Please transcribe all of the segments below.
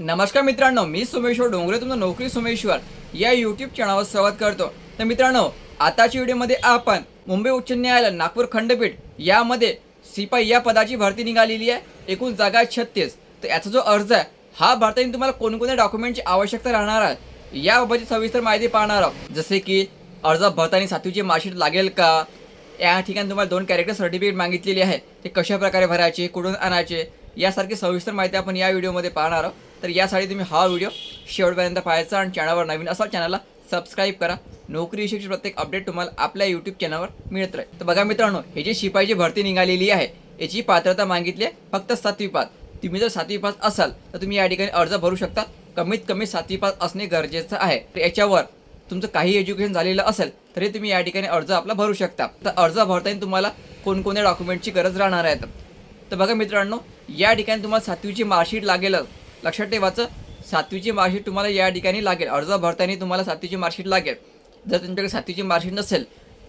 नमस्कार मित्रांनो मी सोमेश्वर डोंगरे तुमचं नोकरी सोमेश्वर या यूट्यूब चॅनलवर स्वागत करतो. तर मित्रांनो आताच्या व्हिडिओमध्ये आपण मुंबई उच्च न्यायालय नागपूर खंडपीठ यामध्ये सिपाई या पदाची भरती निघालेली आहे. एकूण जागा आहे छत्तीस. तर याचा जो अर्ज आहे हा भरताना तुम्हाला कोणकोणत्या डॉक्युमेंटची आवश्यकता राहणार आहे याबाबतची सविस्तर माहिती पाहणार आहोत. जसे की अर्ज भरताना सातवीची मार्कशीट लागेल का? या ठिकाणी तुम्हाला दोन कॅरेक्टर सर्टिफिकेट मागितलेली आहे. ते कशा प्रकारे भरायचे कुठून आणायचे? यासारखी सविस्तर माहिती आपण या व्हिडिओमध्ये पाहणार आहोत. तर यासाठी तुम्ही हा व्हिडिओ शेवटपर्यंत पाहायचा आणि चॅनलवर नवीन असाल चॅनलला सबस्क्राईब करा. नोकरीविषयीची प्रत्येक अपडेट तुम्हाला आपल्या यूट्यूब चॅनलवर मिळत राहील. तर बघा मित्रांनो हे जी शिपाईची भरती निघालेली आहे याची पात्रता मागितली आहे फक्त सातवी पास. तुम्ही जर सातवी पास असाल तर तुम्ही या ठिकाणी अर्ज भरू शकता. कमीत कमी सातवी पास असणे गरजेचं आहे. तर याच्यावर तुमचं काही एज्युकेशन झालेलं असेल तरी तुम्ही या ठिकाणी अर्ज आपला भरू शकता. तर अर्ज भरताना तुम्हाला कोणकोणत्या डॉक्युमेंटची गरज राहणार आहे? तर बघा मित्रांनो या ठिकाणी तुम्हाला सातवीची मार्कशीट लागेलच. लक्षात ठेवायचं सातवीची मार्कशीट तुम्हाला या ठिकाणी लागेल. अर्ज भरताना तुम्हाला सातवीची मार्कशीट लागेल. जर तुमच्याकडे सातवीची मार्कशीट नसेल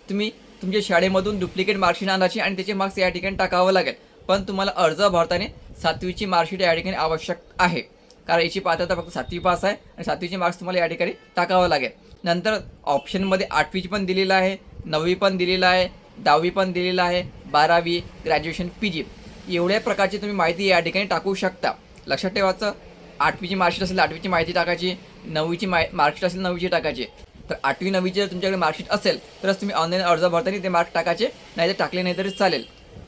तुम्ही तुमच्या शाळेमधून डुप्लिकेट मार्कशीट आणायची आणि त्याचे मार्क्स या ठिकाणी टाकावं लागेल. पण तुम्हाला अर्ज भरताना सातवीची मार्कशीट या ठिकाणी आवश्यक आहे. कारण याची पात्रता फक्त सातवी पास आहे आणि सातवीचे मार्क्स तुम्हाला या ठिकाणी टाकावं लागेल. नंतर ऑप्शनमध्ये आठवीची पण दिलेलं आहे नववी पण दिलेलं आहे दहावी पण दिलेलं आहे बारावी ग्रॅज्युएशन पी जी एवढ्या प्रकारची तुम्ही माहिती या ठिकाणी टाकू शकता. लक्षात ठेवायचं आठवीची मार्कशीट असेल आठवीची माहिती टाकायची. नववीची माय मार्कशीट असेल नववीची टाकायची. तर आठवी नववीची जर तुमच्याकडे मार्कशीट असेल तरच तुम्ही ऑनलाईन अर्ज भरताना ते मार्क टाकायचे नाही तर टाकले नाही तरी चालेल.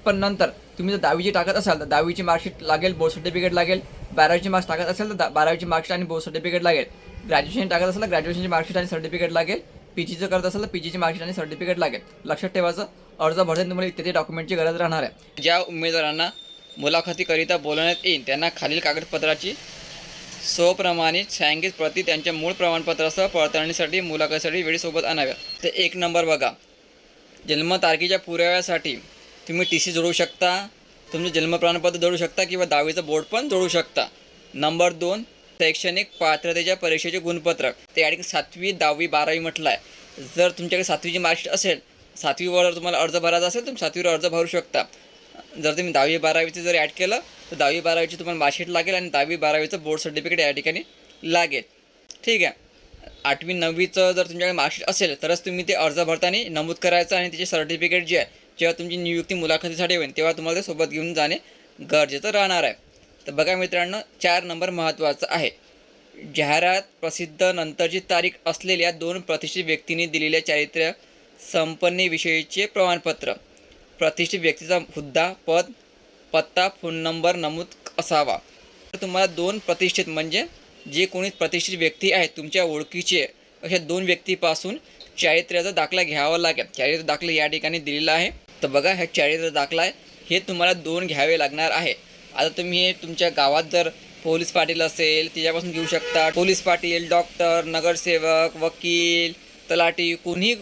पण नंतर तुम्ही जर दहावीची टाकत असाल तर दहावीची मार्कशीट लागेल बोर्ड सर्टिफिकेट लागेल. बारावीची मार्क्स टाकत असेल तर बारावीची मार्कशीट आणि बोर्ड सर्टिफिकेट लागेल. ग्रॅज्युएशन टाकत असेल तर ग्रॅज्युएशनची मार्कशीट आणि सर्टिफिकेट लागेल. पी जीचं करत असेल तर पी जीची मार्कशीट आणि सर्टिफिकेट लागेल. लक्षात ठेवायचं अर्ज भरताना तुम्हाला इत्यादी डॉक्युमेंटची गरज राहणार आहे. ज्या उमेदवारांना मुलाखतीकरिता बोलवण्यात येईल त्यांना खालील कागदपत्राची स्वप्रमाणित छायांकित प्रती त्यांच्या मूळ प्रमाणपत्रासह पडताळणीसाठी मुलाखतीसाठी वेळेसोबत आणाव्या. ते एक नंबर बघा. जन्मतारखेच्या पुराव्यासाठी तुम्ही टी सी जोडू शकता. तुमचं जन्म प्रमाणपत्र जोडू शकता किंवा दहावीचं बोर्ड पण जोडू शकता. नंबर दोन शैक्षणिक पात्रतेच्या परीक्षेचे गुणपत्रक. ते आणि सातवी दहावी बारावी म्हटलं आहे जर तुमच्याकडे सातवीची मार्कशीट असेल सातवीवर जर तुम्हाला अर्ज भरायचा असेल तुम्ही सातवीवर अर्ज भरू शकता. जर तुम्ही दहावी बारावीचं जर ॲड केलं तर दहावी बारावीची तुम्हाला मार्कशीट लागेल आणि दहावी बारावीचं बोर्ड सर्टिफिकेट या ठिकाणी लागेल. ठीक आहे? आठवी नववीचं जर तुमच्याकडे मार्कशीट असेल तरच तुम्ही ते अर्ज भरताना नमूद करायचं आणि त्याचे सर्टिफिकेट जे आहे जेव्हा तुमची नियुक्ती मुलाखतीसाठी होईल तेव्हा तुम्हाला ते सोबत घेऊन जाणे गरजेचं राहणार आहे. तर बघा मित्रांनो चार नंबर महत्त्वाचा आहे. जाहिरात प्रसिद्ध नंतरची तारीख असलेल्या दोन प्रतिष्ठित व्यक्तींनी दिलेल्या चारित्र्य संपन्नेविषयीचे प्रमाणपत्र. प्रतिष्ठित व्यक्तीचा हुद्दा पद पत्ता फोन नंबर नमूद असावा. तर तुम्हाला दोन प्रतिष्ठित म्हणजे जे कोणी प्रतिष्ठित व्यक्ती आहेत तुमच्या ओळखीचे अशा दोन व्यक्तीपासून चारित्र्याचा दाखला घ्यावा लागेल. चारित्र्य दाखला या ठिकाणी दिलेला आहे. तर बघा ह्या चारित्र्य दाखला आहे. हे तुम्हाला दोन घ्यावे लागणार आहे. आता तुम्ही हे तुमच्या गावात जर पोलीस पाटील असेल तिच्यापासून घेऊ शकता. पोलीस पाटील डॉक्टर नगरसेवक वकील तलाठी कोणी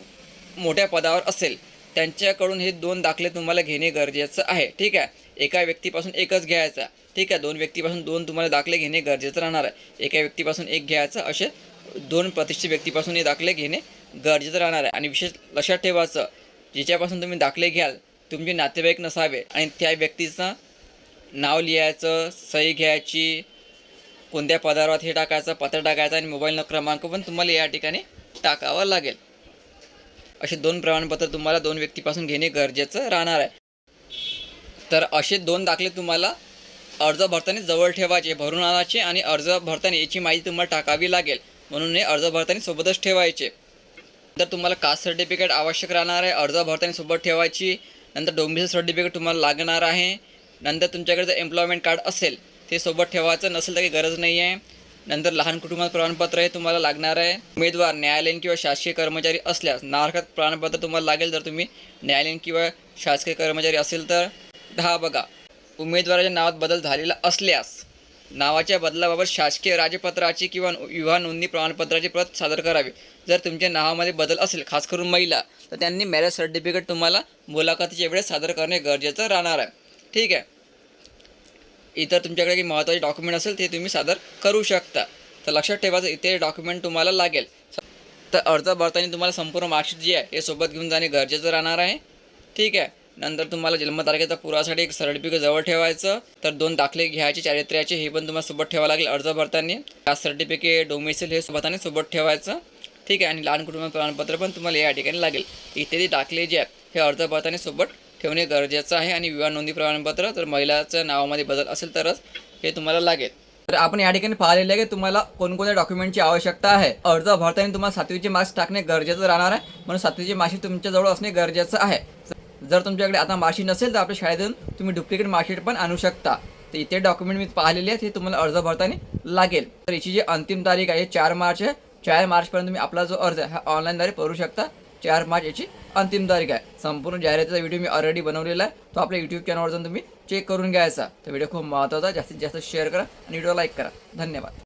मोठ्या पदावर असेल त्यांच्याकडून हे दोन दाखले तुम्हाला घेणे गरजेचं आहे. ठीक आहे? एका व्यक्तीपासून एकच घ्यायचा. ठीक आहे? दोन व्यक्तीपासून दोन तुम्हाला दाखले घेणे गरजेचं राहणार आहे. एका व्यक्तीपासून एक घ्यायचं असे दोन प्रतिष्ठित व्यक्तीपासून हे दाखले घेणे गरजेचं राहणार आहे. आणि विशेष लक्षात ठेवायचं जिच्यापासून तुम्ही दाखले घ्याल तुमचे नातेवाईक नसावे आणि त्या व्यक्तीचं नाव लिहायचं सही घ्यायची कोणत्या पदार्थ हे टाकायचं पत्र टाकायचं आणि मोबाईल न क्रमांक पण तुम्हाला या ठिकाणी टाकावा लागेल. असे दोन प्रमाणपत्र तुम्हाला दोन व्यक्तीपासून घेणे गरजेचं राहणार आहे. तर असे दोन दाखले तुम्हाला अर्ज भरताना जवळ ठेवायचे भरून आणायचे आणि अर्ज भरताना याची माहिती तुम्हाला टाकावी लागेल. म्हणून हे अर्ज भरताना सोबतच ठेवायचे. तर तुम्हाला कास्ट सर्टिफिकेट आवश्यक राहणार आहे अर्ज भरताना सोबत ठेवायची. नंतर डोमिसाईल सर्टिफिकेट तुम्हाला लागणार आहे. नंतर तुमच्याकडे जर एम्प्लॉयमेंट कार्ड असेल ते सोबत ठेवायचं. नसेल तर काही गरज नाही आहे नंतर लहान कुटुंबात प्रमाणपत्र हे तुम्हाला लागणार आहे. उमेदवार न्यायालयीन किंवा शासकीय कर्मचारी असल्यास नारकात प्रमाणपत्र तुम्हाला लागेल जर तुम्ही न्यायालयीन किंवा शासकीय कर्मचारी असेल तर. दहा बघा. उमेदवाराच्या नावात बदल झालेला असल्यास नावाच्या बदलाबाबत शासकीय राजपत्राची किंवा विवाह नोंदणी प्रमाणपत्राची प्रत सादर करावी. जर तुमच्या नावामध्ये बदल असेल खास करून महिला तर त्यांनी मॅरेज सर्टिफिकेट तुम्हाला मुलाखतीच्या वेळेस सादर करणे गरजेचं राहणार आहे. ठीक आहे. इतर तुमच्याकडे काही महत्त्वाचे डॉक्युमेंट असेल ते तुम्ही सादर करू शकता. तर लक्षात ठेवायचं इथे डॉक्युमेंट तुम्हाला लागेल. तर अर्ज भरताना तुम्हाला संपूर्ण मार्कशीट जी आहे हे सोबत घेऊन जाणे गरजेचं राहणार आहे. ठीक आहे? नंतर तुम्हाला जन्मतारखेचा पुरासाठी एक सर्टिफिकेट जवळ ठेवायचं. तर दोन दाखले घ्यायचे चारित्र्याचे हे पण तुम्हाला सोबत ठेवावं लागेल अर्ज भरताना. कास्ट सर्टिफिकेट डोमिसिल हे सोबताने सोबत ठेवायचं. ठीक आहे? आणि लहान कुटुंब प्रमाणपत्र पण तुम्हाला या ठिकाणी लागेल. इत्यादी दाखले जे आहेत हे अर्ज भरताना सोबत ठेवणे गरजेचं आहे आणि विवाह नोंदणी प्रमाणपत्र तर महिलाच्या नावामध्ये बदल असेल तरच हे तुम्हाला लागेल. तर आपण या ठिकाणी पाहिलेलं आहे की तुम्हाला कोणकोणत्या डॉक्युमेंटची आवश्यकता आहे. अर्ज भरताना तुम्हाला सातवीचे मार्क्स टाकणे गरजेचं राहणार आहे. म्हणून सातवीचे मार्कशीट तुमच्याजवळ असणे गरजेचं आहे. जर तुमच्याकडे आता मार्कशीट नसेल तर आपल्या शाळेतून तुम्ही डुप्लिकेट मार्कशीट पण आणू शकता. तर इथे डॉक्युमेंट मी पाहिलेले आहेत हे तुम्हाला अर्ज भरताना लागेल. तर याची जी अंतिम तारीख आहे चार मार्च आहे. चार मार्चपर्यंत तुम्ही आपला जो अर्ज आहे हा ऑनलाईनद्वारे भरू शकता. चार मार्च याची अंतिम तारीख आहे. संपूर्ण जाहिरातीचा व्हिडिओ मी ऑलरेडी बनवलेला आहे. तो आपल्या यूट्यूब चॅनलवर जाऊन तुम्ही चेक करून घ्यायचा तर व्हिडिओ खूप महत्त्वाचा जास्तीत जास्त शेअर करा आणि व्हिडिओ लाईक करा. धन्यवाद.